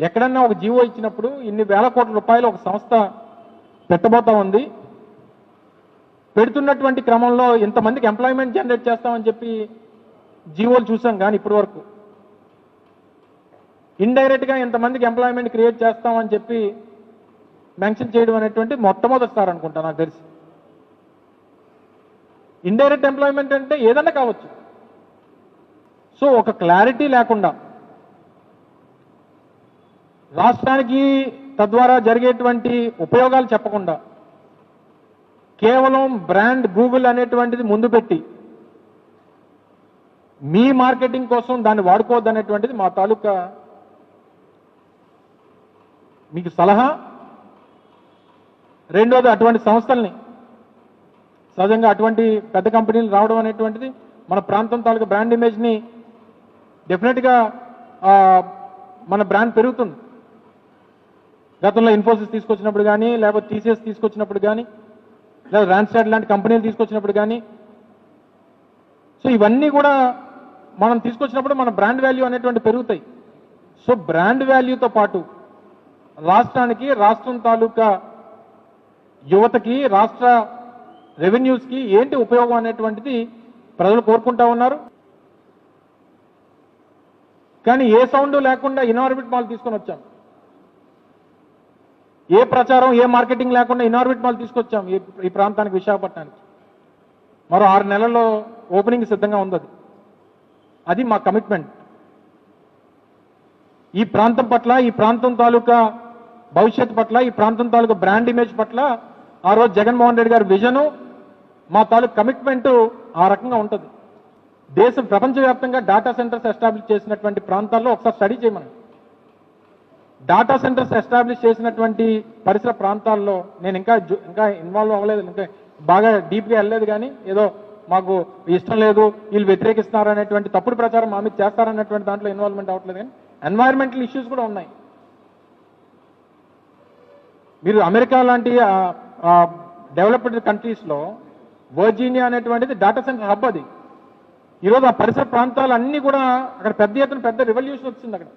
ఎక్కడన్నా ఒక జీవో ఇచ్చినప్పుడు ఇన్ని వేల కోట్ల రూపాయలు ఒక సంస్థ పెట్టబోతా ఉంది. పెడుతున్నటువంటి క్రమంలో ఇంతమందికి ఎంప్లాయ్మెంట్ జనరేట్ చేస్తామని చెప్పి జీవోలు చూసాం కానీ ఇప్పటి వరకు ఇండైరెక్ట్గా ఇంతమందికి ఎంప్లాయ్మెంట్ క్రియేట్ చేస్తామని చెప్పి మెన్షన్ చేయడం అనేటువంటి మొట్టమొదటిసారి అనుకుంటా నాకు తెలిసి. ఇండైరెక్ట్ ఎంప్లాయ్మెంట్ అంటే ఏదన్నా కావచ్చు. సో ఒక క్లారిటీ లేకుండా రాష్ట్రానికి తద్వారా జరిగేటువంటి ఉపయోగాలు చెప్పకుండా కేవలం బ్రాండ్ గూగుల్ అనేటువంటిది ముందు పెట్టి మీ మార్కెటింగ్ కోసం దాన్ని వాడుకోవద్దు అనేటువంటిది మా తాలూకా మీకు సలహా. రెండోది అటువంటి సంస్థల్ని సహజంగా అటువంటి పెద్ద కంపెనీలు రావడం అనేటువంటిది మన ప్రాంతం తాలూకా బ్రాండ్ ఇమేజ్ని డెఫినెట్గా మన బ్రాండ్ పెరుగుతుంది. గతంలో ఇన్ఫోసిస్ తీసుకొచ్చినప్పుడు కానీ లేకపోతే టీసీఎస్ తీసుకొచ్చినప్పుడు కానీ లేదా ర్యాన్స్టాడ్ లాంటి కంపెనీలు తీసుకొచ్చినప్పుడు కానీ సో ఇవన్నీ కూడా మనం తీసుకొచ్చినప్పుడు మన బ్రాండ్ వాల్యూ అనేటువంటి పెరుగుతాయి. సో బ్రాండ్ వాల్యూతో పాటు రాష్ట్రానికి రాష్ట్రం తాలూకా యువతకి రాష్ట్ర రెవెన్యూస్కి ఏంటి ఉపయోగం అనేటువంటిది ప్రజలు కోరుకుంటా ఉన్నారు. కానీ ఏ సౌండ్ లేకుండా ఇన్ఆర్బిట్ మాల్ తీసుకొని వచ్చాము ఏ ప్రచారం ఏ మార్కెటింగ్ లేకుండా ఇన్ఆర్బిట్ మాల్ తీసుకొచ్చాం ఈ ప్రాంతానికి విశాఖపట్నానికి. మరో ఆరు నెలల్లో ఓపెనింగ్ సిద్ధంగా ఉంది అది. అది మా కమిట్మెంట్. ఈ ప్రాంతం పట్ల ఈ ప్రాంతం తాలూకా భవిష్యత్ పట్ల ఈ ప్రాంతం తాలూకా బ్రాండ్ ఇమేజ్ పట్ల ఆ రోజు జగన్మోహన్ రెడ్డి గారి విజను మా తాలూకు కమిట్మెంట్ ఆ రకంగా ఉంటుంది. దేశం ప్రపంచవ్యాప్తంగా డాటా సెంటర్స్ ఎస్టాబ్లిష్ చేసినటువంటి ప్రాంతాల్లో ఒకసారి స్టడీ చేయమని డాటా సెంటర్స్ ఎస్టాబ్లిష్ చేసినటువంటి పరిసర ప్రాంతాల్లో నేను ఇంకా ఇంకా ఇన్వాల్వ్ అవ్వలేదు ఇంకా బాగా డీప్గా వెళ్ళలేదు కానీ ఏదో మాకు ఇష్టం లేదు వీళ్ళు వ్యతిరేకిస్తున్నారు అనేటువంటి తప్పుడు ప్రచారం మా మీద చేస్తారనేటువంటి దాంట్లో ఇన్వాల్వ్మెంట్ అవ్వట్లేదు కానీ ఎన్వైరన్మెంటల్ ఇష్యూస్ కూడా ఉన్నాయి. మీరు అమెరికా లాంటి డెవలప్డ్ కంట్రీస్లో వర్జీనియా అనేటువంటిది డాటా సెంటర్ హబ్ అది. ఈరోజు ఆ పరిసర ప్రాంతాలన్నీ కూడా అక్కడ పెద్ద ఎత్తున పెద్ద రివల్యూషన్ వచ్చింది అక్కడ.